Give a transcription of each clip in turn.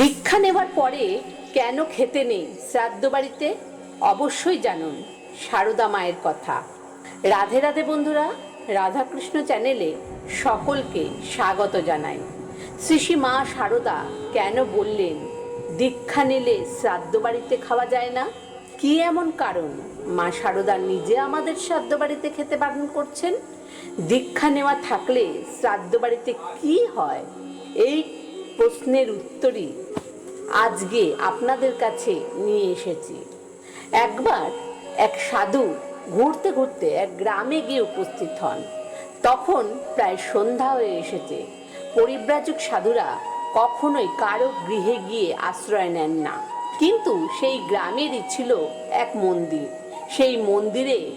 দীক্ষা নেওয়ার পরে কেন খেতে নেই? শ্রাদ্ধ বাড়িতে অবশ্যই জানুন সারদা মায়ের কথা। রাধে রাধে বন্ধুরা, রাধাকৃষ্ণ চ্যানেলে সকলকে স্বাগত জানাই। শ্রী মা সারদা কেন বললেন, দীক্ষা নিলে শ্রাদ্ধ বাড়িতে খাওয়া যায় না? কি এমন কারণ? মা সারদা নিজে আমাদের শ্রাদ্ধ বাড়িতে খেতে বারণ করছেন? দীক্ষা নেওয়া থাকলে শ্রাদ্ধ বাড়িতে কি হয়? এই প্রশ্নের উত্তরই আজকে আপনাদের কাছে নিয়ে এসেছি। একবার এক সাধু ঘুরতে ঘুরতে এক গ্রামে গিয়ে উপস্থিত হন। তখন প্রায় সন্ধ্যা হয়ে এসেছে। পরিব্রাজক সাধুরা কখনোই কারও গৃহে গিয়ে আশ্রয় নেন না। কিন্তু সেই গ্রামেরই ছিল এক মন্দির। সেই মন্দিরে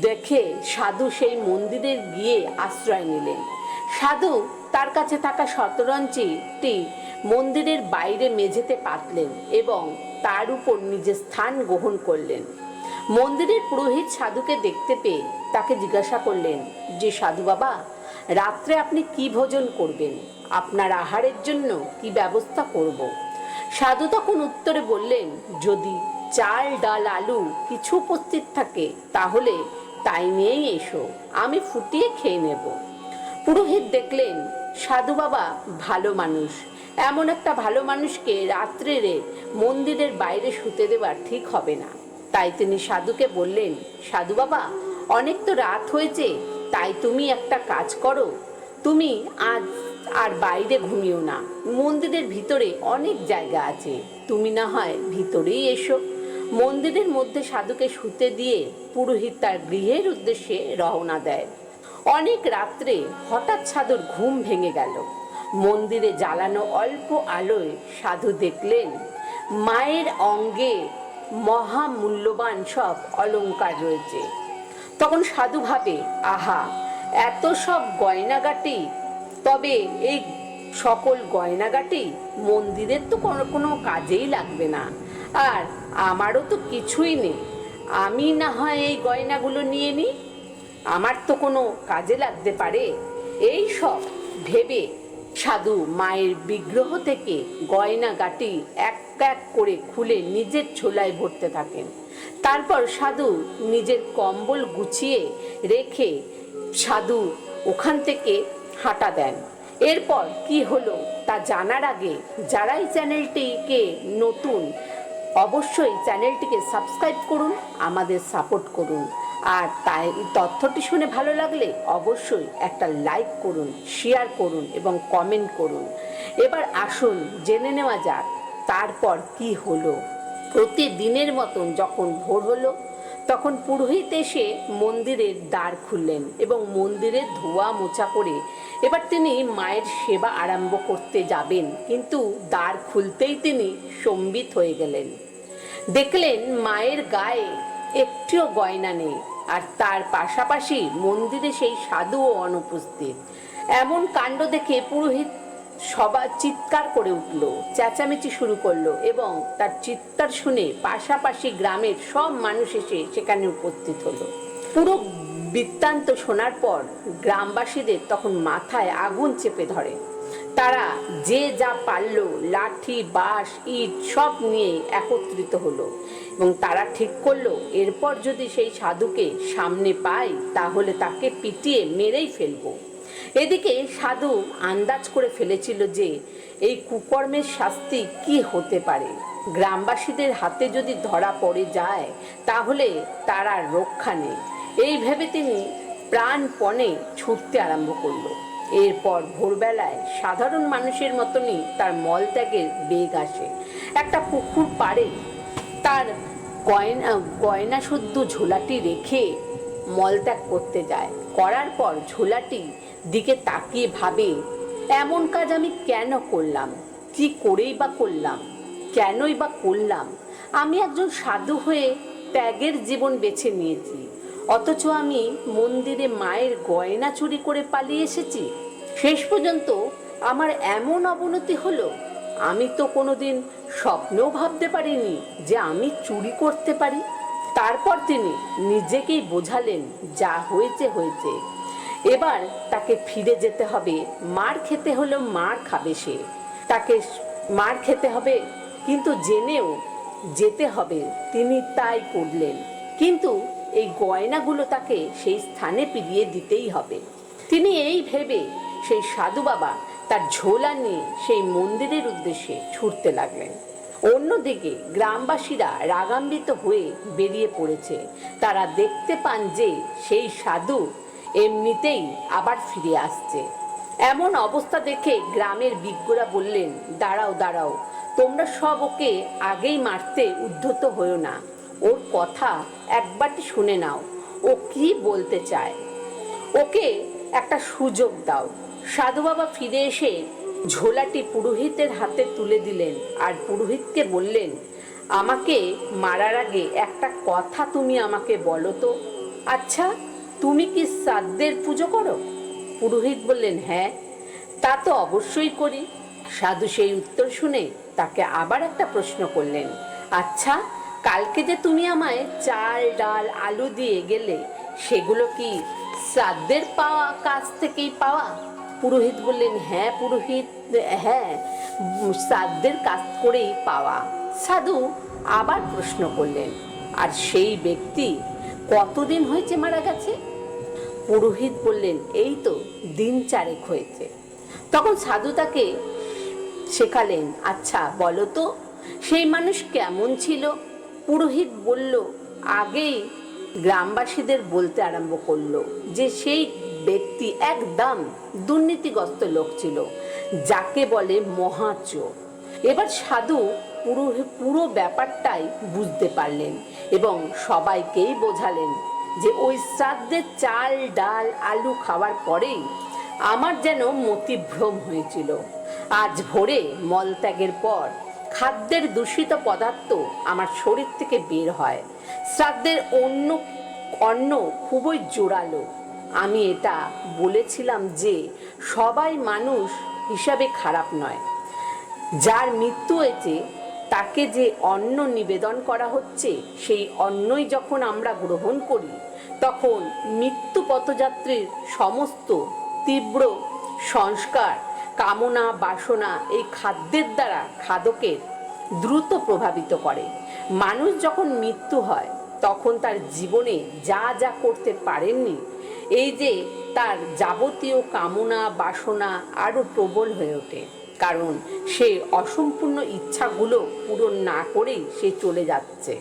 দেখে সাধু সেই মন্দিরে গিয়ে আশ্রয় নিলেন। সাধু, তার কাছে থাকা শতরঞ্চিটি মন্দিরের বাইরে মেঝেতে পাতলেন এবং তার উপর নিজের স্থান গ্রহণ করলেন। মন্দিরের পুরোহিত সাধুকে দেখতে পেয়ে তাকে জিজ্ঞাসা করলেন, যে সাধু বাবা, রাত্রে আপনি কি ভোজন করবেন? আপনার আহারের জন্য কি ব্যবস্থা করব? সাধু তখন উত্তরে বললেন, যদি চাল, ডাল, আলু কিছু উপস্থিত থাকে, তাহলে তাই নিয়েই এসো। আমি ফুটিয়ে খেয়ে নেব। পুরোহিত দেখলেন, সাধু বাবা ভালো মানুষ। এমন একটা ভালো মানুষকে রাত্রে মন্দিরের বাইরে শুতে দেওয়া ঠিক হবে না। তাই তিনি সাধুকে বললেন, সাধু বাবা, অনেক তো রাত হয়েছে, তাই তুমি একটা কাজ করো। তুমি আজ আর বাইরে ঘুমিও না। মন্দিরের ভিতরে অনেক জায়গা আছে। তুমি না হয় ভিতরেই এসো। মন্দিরের মধ্যে সাধুকে শুতে দিয়ে পুরোহিত তার গৃহের উদ্দেশ্যে রওনা দেয়। অনেক রাত্রে হঠাৎ সাধুর ঘুম ভেঙে গেল। মন্দিরে জ্বালানো অল্প আলোয় সাধু দেখলেন, মায়ের অঙ্গে মহামূল্যবান সব অলংকার রয়েছে। তখন সাধু ভাবে, আহা, এত সব গয়নাগাটি? তবে এই সকল গয়নাগাটি মন্দিরের তো কোনো কোনো কাজেই লাগবে না। আর আমারও তো কিছুই নেই। আমি না হয় এই গয়নাগুলো নিয়ে নিই? আমার তো কোনো কাজে লাগতে পারে। এই সব ভেবে সাধু মায়ের বিগ্রহ থেকে গয়না গাটি এক এক করে খুলে নিজের ছোলায় ভরতে থাকেন। তারপর সাধু নিজের কম্বল গুছিয়ে রেখে সাধু ওখান থেকে হাঁটা দেন। এরপর কি হলো তা জানার আগে যারাই চ্যানেলটিকে নতুন, অবশ্যই চ্যানেলটিকে সাবস্ক্রাইব করুন, আমাদের সাপোর্ট করুন। আর তাই তথ্যটি শুনে ভালো লাগলে অবশ্যই একটা লাইক করুন শেয়ার করুন এবং কমেন্ট করুন। এবার আসুন, জেনে নেওয়া যাক তারপর কি হলো। প্রতিদিনের মতন যখন ভোর হলো, তখন পুরোহিত এসে মন্দিরের দ্বার খুললেন এবং মন্দিরে ধোয়া মোছা করে এবার তিনি মায়ের সেবা আরম্ভ করতে যাবেন। কিন্তু দ্বার খুলতেই তিনি সম্বিত হয়ে গেলেন। দেখলেন মায়ের গায়ে একটিও গয়না নেই। আর তার পাশাপাশি মন্দিরে সেই সাধুও অনুপস্থিত। এমন কাণ্ড দেখে পুরোহিত সবার চিৎকার করে উঠল, চেঁচামেচি শুরু করল এবং তার চিৎকার শুনে পাশাপাশি গ্রামের সব মানুষ এসে সেখানে উপস্থিত হলো। পুরো বৃত্তান্ত শোনার পর গ্রামবাসীদের তখন মাথায় আগুন চেপে ধরে। তারা যে যা পারল, লাঠি, বাঁশ, ইট সব নিয়ে একত্রিত হলো এবং তারা ঠিক করল, এরপর যদি সেই সাধুকে সামনে পাই, তাহলে তাকে পিটিয়ে মেরেই ফেলব। এদিকে সাধু আন্দাজ করে ফেলেছিল যে, এই কুকর্মের শাস্তি কি হতে পারে? গ্রামবাসীদের হাতে যদি ধরা পড়ে যায়, তাহলে তার রক্ষা নেই। এই ভেবে তিনি প্রাণপণে ছুটতে আরম্ভ করল। এরপর ভোরবেলায় সাধারণ মানুষের মতনই তার মলত্যাগের বেগ আসে। একটা পুকুর পাড়ে তার গয়না গয়না শুদ্ধ ঝোলাটি রেখে মলত্যাগ করতে যায়। করার পর ঝোলাটি দিকে তাকিয়ে ভাবে, এমন কাজ আমি কেন করলাম? কি করেই বা করলাম? কেনই বা করলাম? আমি একজন সাধু হয়ে ত্যাগের জীবন বেছে নিয়েছি। অথচ আমি মন্দিরে মায়ের গয়না চুরি করে পালিয়ে এসেছি। শেষ পর্যন্ত আমার এমন অবনতি হলো, আমি তো কোনোদিন স্বপ্নেও ভাবতে পারিনি যে আমি চুরি করতে পারি। তারপর তিনি নিজেকেই বোঝালেন, যা হয়েছে হয়েছে। এবার তাকে ফিরে যেতে হবে, মার খেতে হলেও মার খাবে সে। তাকে মার খেতে হবে, কিন্তু জেনেও যেতে হবে, তিনি তাই করলেন। কিন্তু এই গয়নাগুলো তাকে সেই স্থানে ফিরিয়ে দিতেই হবে। তিনি এই ভেবে সেই সাধু বাবা তার ঝোলা নিয়ে সেই মন্দিরের উদ্দেশ্যে ছুটতে লাগলেন। অন্যদিকে গ্রামবাসীরা রাগান্বিত হয়ে বেরিয়ে পড়েছে। তারা দেখতে পান যে সেই সাধু এমনিতেই আবার ফিরে আসছে। এমন অবস্থা দেখে গ্রামের বিজ্ঞরা বললেন, দাঁড়াও দাঁড়াও, তোমরা সব ওকে আগেই মারতে উদ্ধত হয়েও না। ওর কথা একবারটি শুনে নাও। ও কি বলতে চায়? ওকে একটা সুযোগ দাও। সাধু বাবা ফিরে এসে ঝোলাটি পুরোহিতের হাতে তুলে দিলেন আর পুরোহিতকে বললেন, আমাকে মারার আগে একটা কথা তুমি আমাকে বলো তো। আচ্ছা তুমি কি শ্রাদ্ধের পুজো করো? পুরোহিত বললেন হ্যাঁ তা তো অবশ্যই করি। সাধু সেই উত্তর শুনে তাকে আবার একটা প্রশ্ন করলেন আচ্ছা কালকে যে তুমি আমায় চাল, ডাল, আলু দিয়ে গেলে, সেগুলো কি শ্রাদ্ধের পাওয়া কাছ থেকেই পাওয়া? পুরোহিত বললেন হ্যাঁ পুরোহিত হ্যাঁ শ্রাদ্ধের কাজ করেই পাওয়া। সাধু আবার প্রশ্ন করলেন, আর সেই ব্যক্তি কতদিন হয়েছে মারা গেছে? পুরোহিত বললেন, এই তো দিন চারেক হয়েছে। তখন সাধু তাকে শেখালেন আচ্ছা বলো তো, সেই মানুষ কেমন ছিল? পুরোহিত বলল, আগেই গ্রামবাসীদের বলতে আরম্ভ করল যে সেই ব্যক্তি একদম দুর্নীতিগ্রস্ত লোক ছিল, যাকে বলে মহাচোর। এবার সাধু পুরো পুরো ব্যাপারটাই বুঝতে পারলেন এবং সবাইকেই বোঝালেন যে ওই শ্রাদ্ধের চাল, ডাল, আলু খাওয়ার পরেই আমার যেন মতিভ্রম হয়েছিল। আজ ভোরে মলত্যাগের পর খাদ্যের দূষিত পদার্থ আমার শরীর থেকে বের হয়। শ্রাদ্ধের অন্য অন্ন খুবই জোরালো। আমি এটা বলেছিলাম যে সবাই মানুষ হিসাবে খারাপ নয়। যার মৃত্যু হয়েছে, তাকে যে অন্ন নিবেদন করা হচ্ছে, সেই অন্নই যখন আমরা গ্রহণ করি, তখন মৃত্যু পথযাত্রীর সমস্ত তীব্র সংস্কার কামনা, বাসনা এই খাদ্যের দ্বারা খাদকের দ্রুত প্রভাবিত করে। মানুষ যখন মৃত্যু হয়, তখন তার জীবনে যা যা করতে পারেননি, এই যে তার যাবতীয় কামনা, বাসনা আরও প্রবল হয়ে ওঠে। কারণ সে অসম্পূর্ণ ইচ্ছাগুলো পূরণ না করেই সে চলে যাচ্ছে।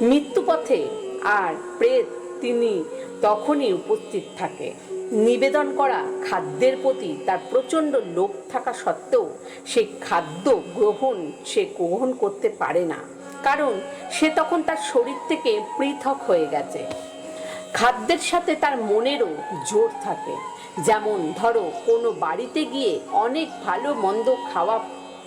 মৃত্যুপথে আর প্রেত তিনি তখনই উপস্থিত থাকে। নিবেদন করা খাদ্যের প্রতি তার প্রচণ্ড লোভ থাকা সত্ত্বেও সে খাদ্য গ্রহণ, সে গ্রহণ করতে পারে না। কারণ সে তখন তার শরীর থেকে পৃথক হয়ে গেছে। খাদ্যের সাথে তার মনেরও জোর থাকে। যেমন ধরো, কোনো বাড়িতে গিয়ে অনেক ভালো মন্দ খাওয়া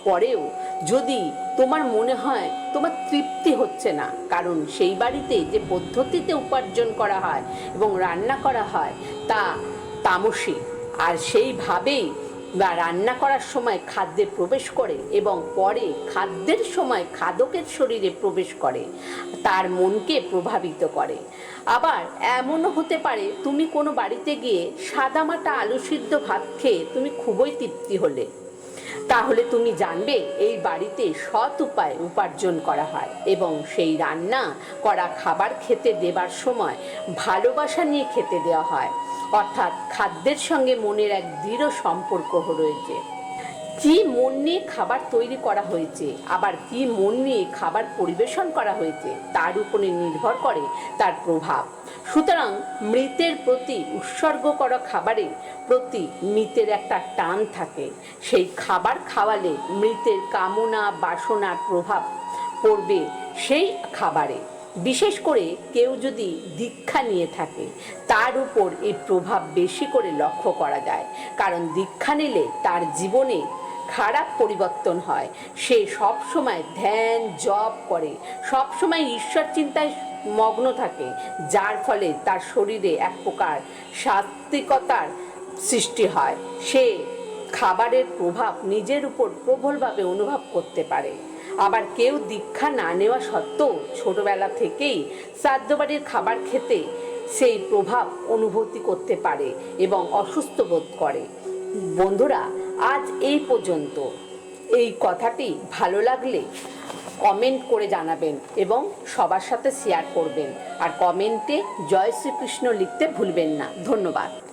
পরেও যদি তোমার মনে হয় তোমার তৃপ্তি হচ্ছে না, কারণ সেই বাড়িতে যে পদ্ধতিতে উপার্জন করা হয় এবং রান্না করা হয়, তা তামসিক আর সেইভাবেই বা রান্না করার সময় খাদ্যে প্রবেশ করে এবং পরে খাদ্যের সময় খাদকের শরীরে প্রবেশ করে, তার মনকে প্রভাবিত করে। আবার এমনও হতে পারে, তুমি কোনো বাড়িতে গিয়ে সাদামাটা আলু সিদ্ধ ভাত খেয়ে তুমি খুবই তৃপ্তি হলে। তাহলে তুমি জানবে এই বাড়িতে সৎ উপায় উপার্জন করা হয় এবং সেই রান্না করা খাবার খেতে দেবার সময় ভালোবাসা নিয়ে খেতে দেওয়া হয়। অর্থাৎ খাদ্যের সঙ্গে মনের এক দৃঢ় সম্পর্ক রয়েছে। কি মন নিয়ে খাবার তৈরি করা হয়েছে, আবার কি মন নিয়ে খাবার পরিবেশন করা হয়েছে, তার উপরে নির্ভর করে তার প্রভাব। সুতরাং মৃতের প্রতি উৎসর্গ করা খাবারের প্রতি মৃতের একটা টান থাকে। সেই খাবার খাওয়ালে মৃতের কামনা, বাসনার প্রভাব পড়বে সেই খাবারে। বিশেষ করে কেউ যদি দীক্ষা নিয়ে থাকে, তার উপর এই প্রভাব বেশি করে লক্ষ্য করা যায়। কারণ দীক্ষা নিলে তার জীবনে খারাপ পরিবর্তন হয়। সে সব সময় ধ্যান, জপ করে। সব সময় ঈশ্বর চিন্তায় মগ্ন থাকে, যার ফলে তার শরীরে এক প্রকার সাত্বিকতার সৃষ্টি হয়। সে খাবারের প্রভাব নিজের উপর প্রবলভাবে অনুভব করতে পারে। আবার কেউ দীক্ষা না নেওয়া সত্ত্বেও ছোটবেলা থেকেই শ্রাদ্ধ বাড়ির খাবার খেতে সেই প্রভাব অনুভূতি করতে পারে এবং অসুস্থ বোধ করে। বন্ধুরা, আজ এই পর্যন্ত। এই কথাটি ভালো লাগলে কমেন্ট করে জানাবেন এবং সবার সাথে শেয়ার করবেন। আর কমেন্টে জয় শ্রীকৃষ্ণ লিখতে ভুলবেন না। ধন্যবাদ।